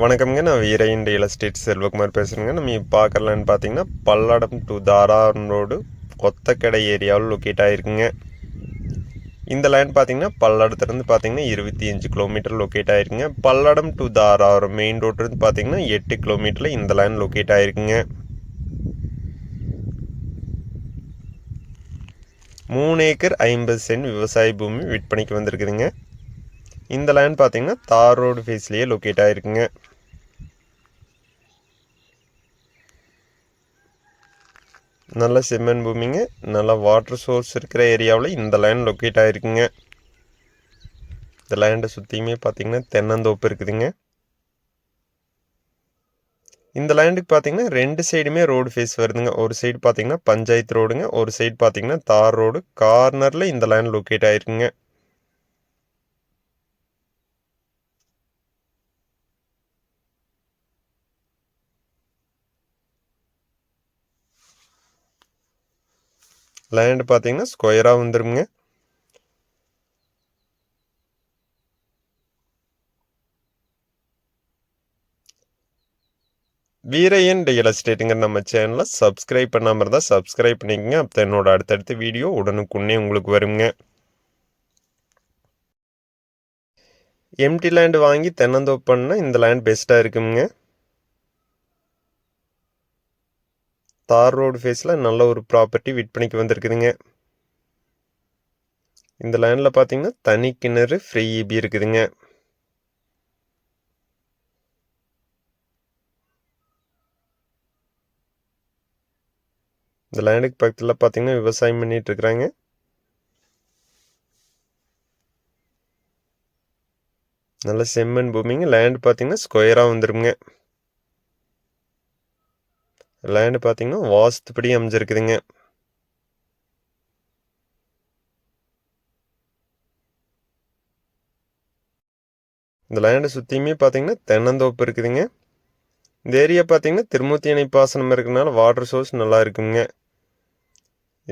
வணக்கம்ங்க. நான் Veeraiyan real estate Selvakumar பேசுகிறேங்க நம்ம பார்க்கலான்னு பார்த்தீங்கன்னா பல்லடம் டு தாரான் ரோடு கொத்தக்கடை ஏரியாவில் லொக்கேட் ஆகிருக்குங்க இந்த லைன் பார்த்தீங்கன்னா பல்லடத்துலேருந்து பார்த்தீங்கன்னா இருபத்தி அஞ்சு கிலோமீட்டர் லொக்கேட் ஆகிருக்குங்க பல்லடம் டு தாராபுரம் மெயின் ரோட்லேருந்து பார்த்தீங்கன்னா எட்டு கிலோமீட்டரில் இந்த லைன் லொக்கேட் ஆகிருக்குங்க மூணு ஏக்கர் ஐம்பது சென்ட் விவசாய பூமி விற்பனைக்கு வந்திருக்குதுங்க. இந்த லேண்ட் பார்த்தீங்கன்னா தார் ரோடு ஃபேஸ்லேயே லொக்கேட் ஆகிருக்குங்க நல்ல செம்மண் பூமிங்க. நல்ல வாட்டர் சோர்ஸ் இருக்கிற ஏரியாவில் இந்த லேண்ட் லொக்கேட் ஆகிருக்குங்க இந்த லேண்டை சுற்றியுமே பார்த்தீங்கன்னா தென்னந்தோப்பு இருக்குதுங்க. இந்த லேண்டுக்கு பார்த்தீங்கன்னா ரெண்டு சைடுமே ரோடு ஃபேஸ் வருதுங்க. ஒரு சைடு பார்த்தீங்கன்னா பஞ்சாயத்து ரோடுங்க ஒரு சைடு பார்த்தீங்கன்னா தார் ரோடு கார்னரில் இந்த லேண்ட் லொக்கேட் ஆகிருக்குங்க லேண்டு பார்த்தீங்கன்னா ஸ்கொயராக வந்துருங்க வீரையன் ரியல் எஸ்டேட்டுங்கிற நம்ம சேனலை சப்ஸ்கிரைப் பண்ணாமல் இருந்தால் சப்ஸ்கிரைப் பண்ணிக்கங்க. அப்போ என்னோட அடுத்தடுத்த வீடியோ உடனுக்குன்னே உங்களுக்கு வருங்க. எம்டி லேண்டு வாங்கி தென்னந்தோப்பு இந்த லேண்ட் பெஸ்ட்டாக இருக்குங்க. தார் ரோடு ஃபேஸில் நல்ல ஒரு ப்ராப்பர்ட்டி விற்பனைக்கு வந்திருக்குதுங்க. இந்த லேண்டில் பார்த்தீங்கன்னா தனி கிணறு ஃப்ரீ இபி இருக்குதுங்க. இந்த லேண்டுக்கு பக்கத்தில் பார்த்தீங்கன்னா விவசாயம் பண்ணிகிட்டு இருக்கிறாங்க. நல்ல செம்மண் பூமிங்க. லேண்ட் பார்த்தீங்கன்னா ஸ்கொயராக வந்துருங்க லேண்டு பார்த்தீங்கன்னா வாஸ்துப்படி அமைஞ்சிருக்குதுங்க. இந்த லேண்டை சுற்றியுமே பார்த்தீங்கன்னா தென்னந்தோப்பு இருக்குதுங்க. இந்த ஏரியா பார்த்தீங்கன்னா திருமூர்த்தி அணை பாசனம் இருக்கிறனால வாட்டர் சோர்ஸ் நல்லா இருக்குங்க.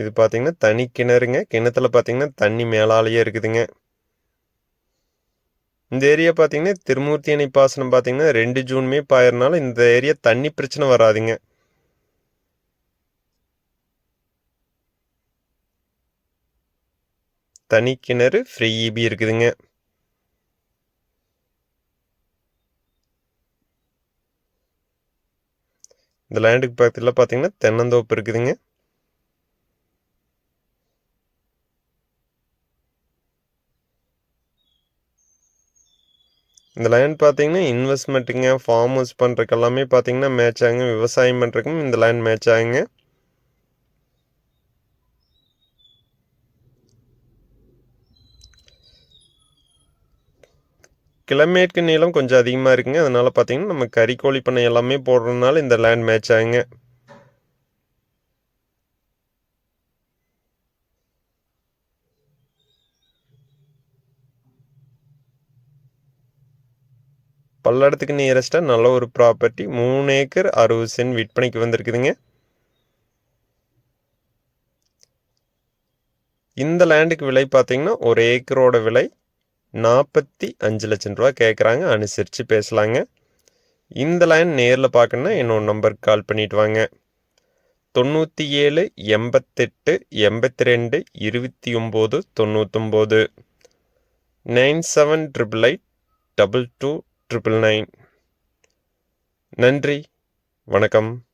இது பார்த்தீங்கன்னா தனி கிணறுங்க. கிணத்துல பார்த்தீங்கன்னா தண்ணி மேலாலேயே இருக்குதுங்க. இந்த ஏரியா பார்த்தீங்கன்னா திருமூர்த்தி அணை பாசனம் பார்த்தீங்கன்னா ரெண்டு ஜூன்மே பாயறனால இந்த ஏரியா தண்ணி பிரச்சனை வராதுங்க. தனி கிணறு ஃப்ரீ இபி இருக்குதுங்க. இந்த லேண்டுக்கு பக்கத்தில் பார்த்தீங்கன்னா தென்னந்தோப்பு இருக்குதுங்க. இந்த லேண்ட் பார்த்தீங்கன்னா இன்வெஸ்ட்மெண்ட்டுங்க ஃபார்ம் ஹவுஸ் பண்ணுறக்கு எல்லாமே பார்த்தீங்கன்னா மேட்ச் ஆகுங்க விவசாயம் பண்ணுறதுக்கும் இந்த லேண்ட் மேட்ச் ஆகுங்க. கிலோமீட்டருக்கு நீளம் கொஞ்சம் அதிகமாக இருக்குங்க. அதனால் பார்த்தீங்கன்னா நம்ம கறிக்கோழி பண்ணை எல்லாமே போடுறதுனால இந்த லேண்ட் மேட்ச் ஆகுங்க. பல்லடத்துக்கு நியரஸ்ட்டாக நல்ல ஒரு ப்ராப்பர்ட்டி மூணு ஏக்கர் அறுபது சென்ட் விற்பனைக்கு வந்திருக்குதுங்க. இந்த லேண்டுக்கு விலை பார்த்தீங்கன்னா ஒரு ஏக்கரோட விலை நாற்பத்தி அஞ்சு லட்சம் ரூபா கேட்குறாங்க அனுசரித்து பேசலாங்க. இந்த லைன் நேரில் பார்க்கணுன்னா என்னோட நம்பருக்கு கால் பண்ணிட்டு வாங்க. தொண்ணூற்றி ஏழு எண்பத்தெட்டு எண்பத்தி ரெண்டு இருபத்தி ஒம்பது தொண்ணூத்தொம்பது. Nine seven triple eight double two triple nine. நன்றி. வணக்கம்.